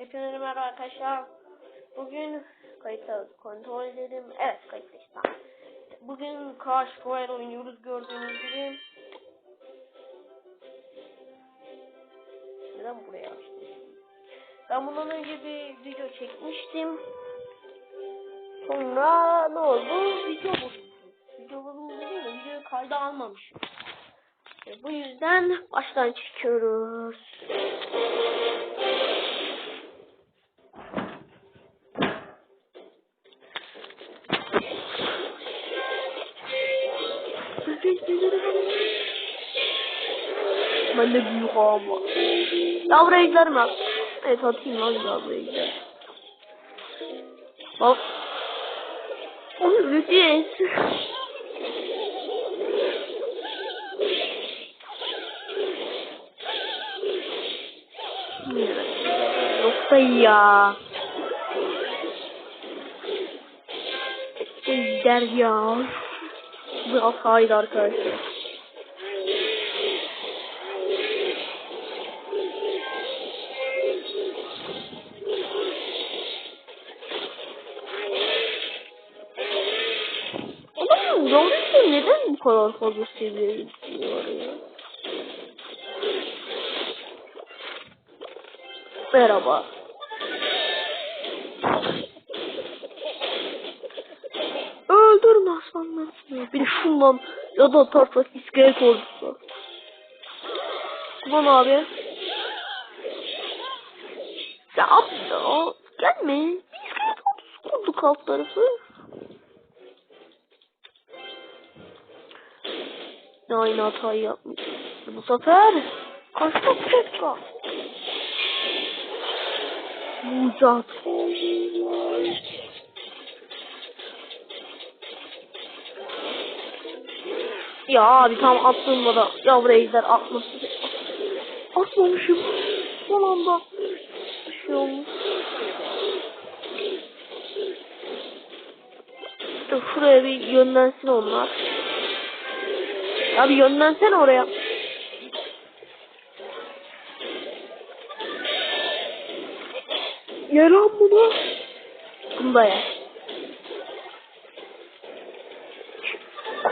Hepinize merhaba arkadaşlar. Bugün kayıtta kontrol edelim. Evet kayıtta işte. Bugün Crash Royale oynuyoruz gördüğünüz gibi. Neden buraya açtım? Ben bundan önce bir video çekmiştim. Sonra ne oldu? Video bozuldu. Video bozuldu değil de videoyu kayda almamışım. E, bu yüzden baştan çekiyoruz. Ben de büyük ama. Ya buraya giderim ya. Evet atayım lan ya buraya giderim. Bak. Onu öleceğiz. Yoksa ya. Gider ya. Biraz haydi arkadaşlar. Kadar fazla seviye gidiyor ya? Merhaba. Öldürme aslanlar. Bir şundan ya da atarsak iskelet ordusu. Ulan abi. Ya abi ya. Gelme. Bir iskelet ordusu kurduk alt tarafı. Ne aynı hatayı yapmış. Bu sefer kaçta tekrar. Mucat. Ya abi tam da ya buraya gider atması. Atmamışım. Son anda. Bir şey olmuş. Şuraya bir yönlensin onlar. Abi yönlensene oraya. Lan bunu. Bunu da ye.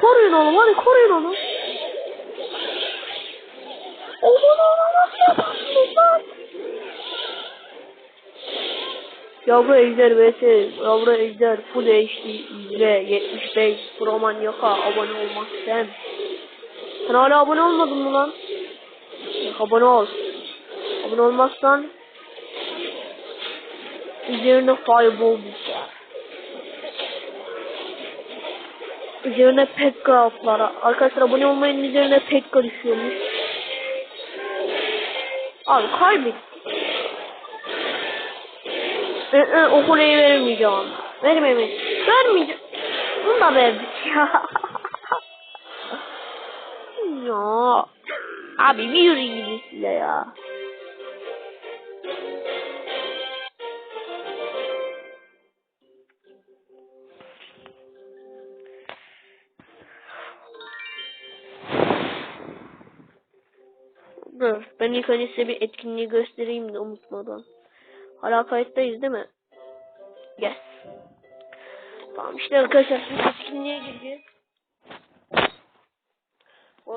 Koruyun onu hadi koruyun onu. Aman aman nasıl yaparsınız lan? Yavru ejder vs. Yavru ejder full HD izle 75 Pro Manyaka abone olmak sen. Sen hala abone olmadın mı lan? Abone ol. Abone olmazsan üzerine fireball düşer. Üzerine pekka atlara. Arkadaşlar abone olmayın üzerine pekka düşüyormuş. Abi kaybettik. Ee, e, o kuleyi vermeyeceğim. Vermeyeyim. Vermeyeceğim. Bunu da verdik ya. Abi bir yürü gidin ya. Dur. Ben ilk önce size bir etkinliği göstereyim de unutmadan. Hala kayıttayız değil mi? Yes. Tamam işte arkadaşlar etkinliğe gireceğiz.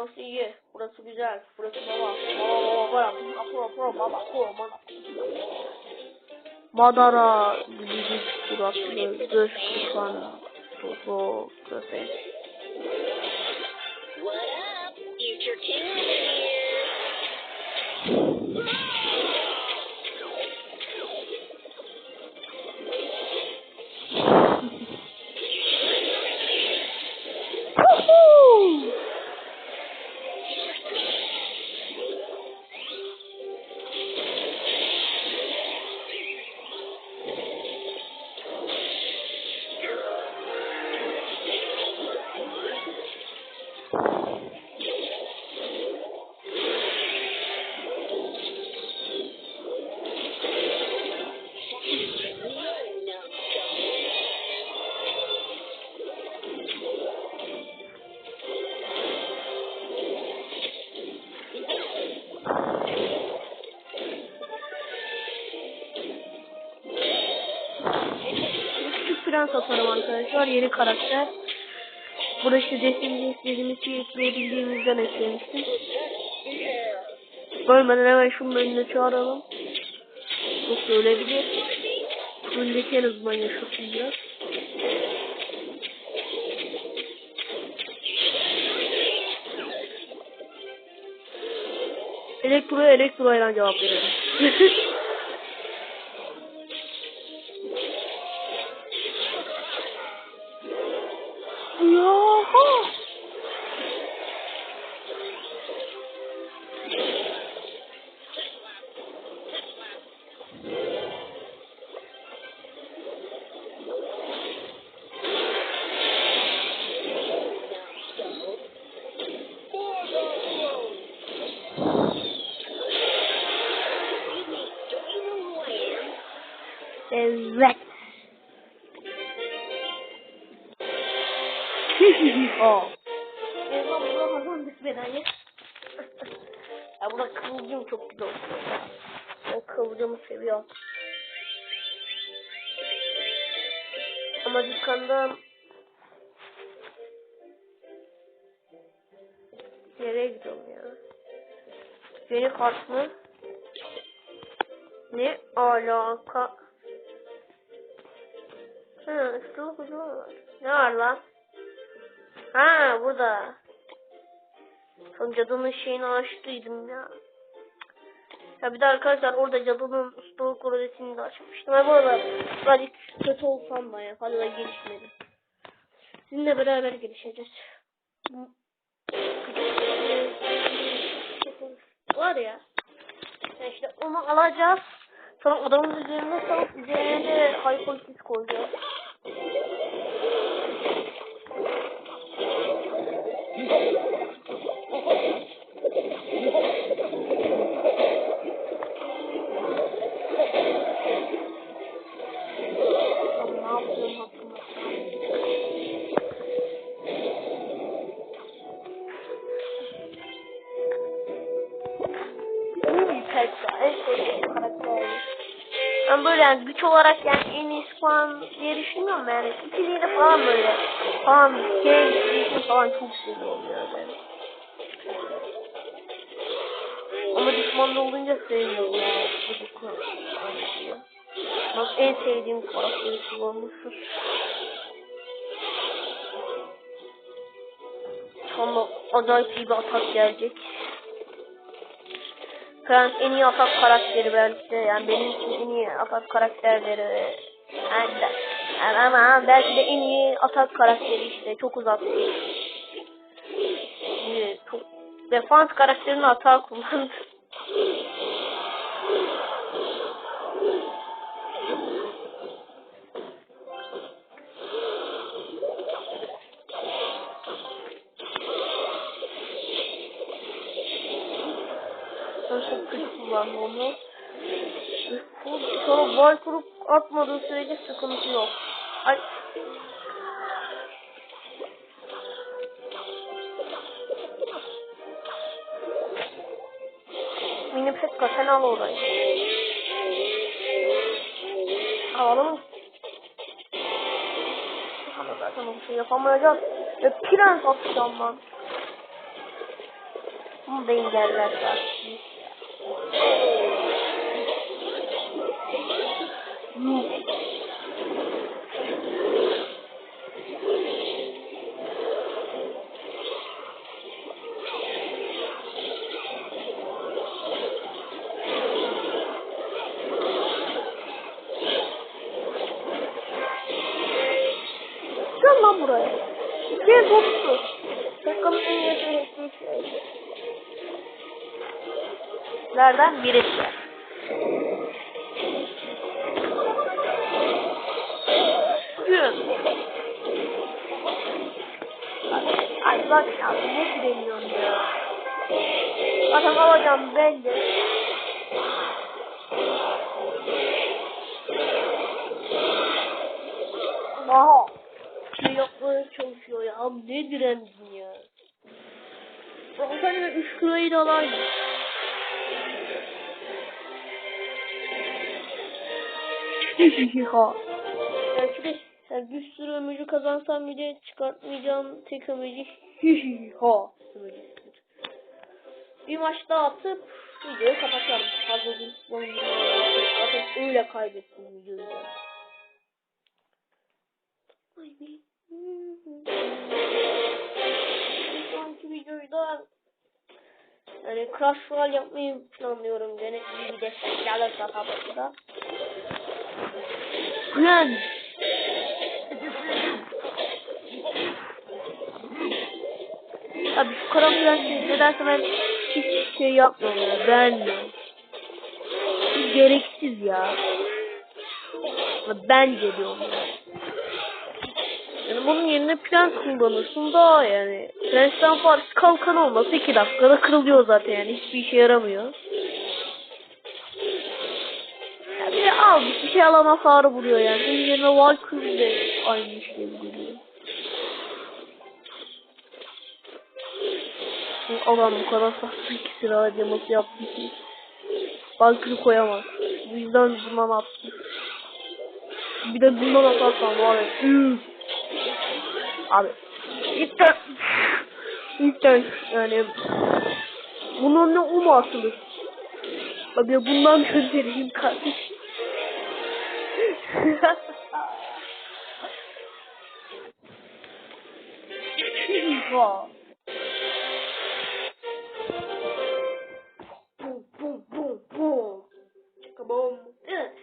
十一，我来出比赛，我来出什么？我我我，巴拉，普罗普罗马马，普罗马马，马达拉，你你你，出个什么？这是什么？出个什么？Atarım arkadaşlar. Yeni karakter. İşte destekli istediğimiz şeyi ekleyebildiğimizden eklemiştim. Ölmeden hemen şunun önüne çağıralım. Yoksa ölebilir. Öndeki en azından yaşasın biraz. Elektro elektroyla cevap verelim. Aa. Evet lan burada kazandık bedayı. ya burada kıvılcım çok güzel oldu. Ben kıvılcımı seviyorum. Ama dükkandan nereye gidiyorum ya? Yeni kart mı? Ne alaka? Ne var lan? Ha burada. Son cadının şeyini açtıydım ya. Ya bir de arkadaşlar orada cadının ustalık korodesini de açmıştım. Ha bu arada birazcık kötü olsam da ya fazla gelişmedi. Sizinle beraber gelişeceğiz. Var ya. ya işte onu alacağız. Sonra adamın üzerine salıp üzerine de high koyacağız. Thank you. Ben böyle yani güç olarak yani en iyisi falan diye düşünmüyorum yani. İkiliği de falan böyle. Falan genç, değişim falan çok seviyorum yani. Ama düşmanlı olunca sevmiyorum ya. Çocuklar. Bak en sevdiğim karakteri kullanmışsın. Sonra acayip iyi bir atak gelecek. Prens en iyi atak karakteri belki de yani benim için en iyi atak karakterleri yani, yani ama belki de en iyi atak karakteri işte çok uzak Şimdi çok defans karakterini hata kullandı. Kötü kullandım onu. Sonra boy kurup atmadığı sürece sıkıntı yok. Ay. Mini Petka sen al orayı. Havalı mı? Ama zaten bir şey yapamayacağız. Ve prens atacağım ben. Bunu da engeller zaten. Nereden birisi? Gün. Ay bak ya ne direniyorsun ya. Zaten alacağım belli. Aha. Şey yapmaya çalışıyor ya. Ne direndin ya. Bak sen de 3 kiloyu da alayım. Belki de Yani bir sürü emoji kazansam bile çıkartmayacağım tek emoji emojisidir. Bir maç daha atıp videoyu kapatacağım. Fazla uzun Zaten öyle kaybettim videoyu. Ay be. Bir sonraki videoyu da yani Crash Royale yapmayı planlıyorum. Gene iyi bir destek gelirse tabii da. Güven. Abi şu karanfil şey nedense ben hiç şey yapmıyorum ya. Beğenmiyorum. Gereksiz ya. Ama Bence diyorum ya. Yani bunun yerine prens kullanırsın daha yani. Prensten farkı kalkan olmasa 2 dakikada kırılıyor zaten yani. Hiçbir işe yaramıyor. Ya bir şey alan hasarı vuruyor yani. Bunun yerine Valkyrie de aynı işlevi görüyor. Adam bu kadar saçma iki sıra harcaması yaptı ki. Valkyrie koyamaz. Bu yüzden bundan attı. Bir de bundan atarsan var ya. Abi. İlkten. İlkten yani. Bunun ne umu atılır. Abi bundan göndereyim kardeşim. Vay. Bum bum bum bum. Çıkabum. Evet.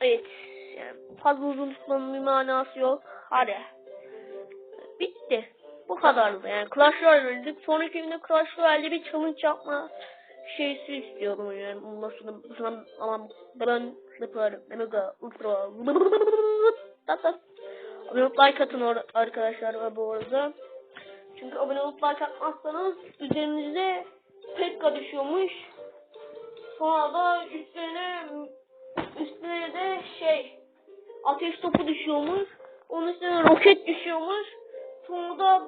Evet. Yani fazla uzun tutmanın bir manası yok. Hadi. Bitti. Bu kadardı. Yani Clash Royale oynadık. Sonraki günde Clash Royale'de bir challenge yapma şeysi istiyorum yani. Ondan sonra sonra ama ben yaparım. Mega ultra. Abone olup like atın arkadaşlar bu arada. Çünkü abone olup like atmazsanız üzerinize pekka düşüyormuş. Sonra da üstüne üstüne de şey ateş topu düşüyormuş. Onun üstüne roket düşüyormuş. Sonra da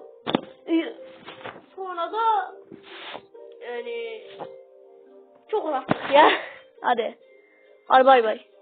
sonra da yani çok rahat ya. Hadi. Hadi bay bay.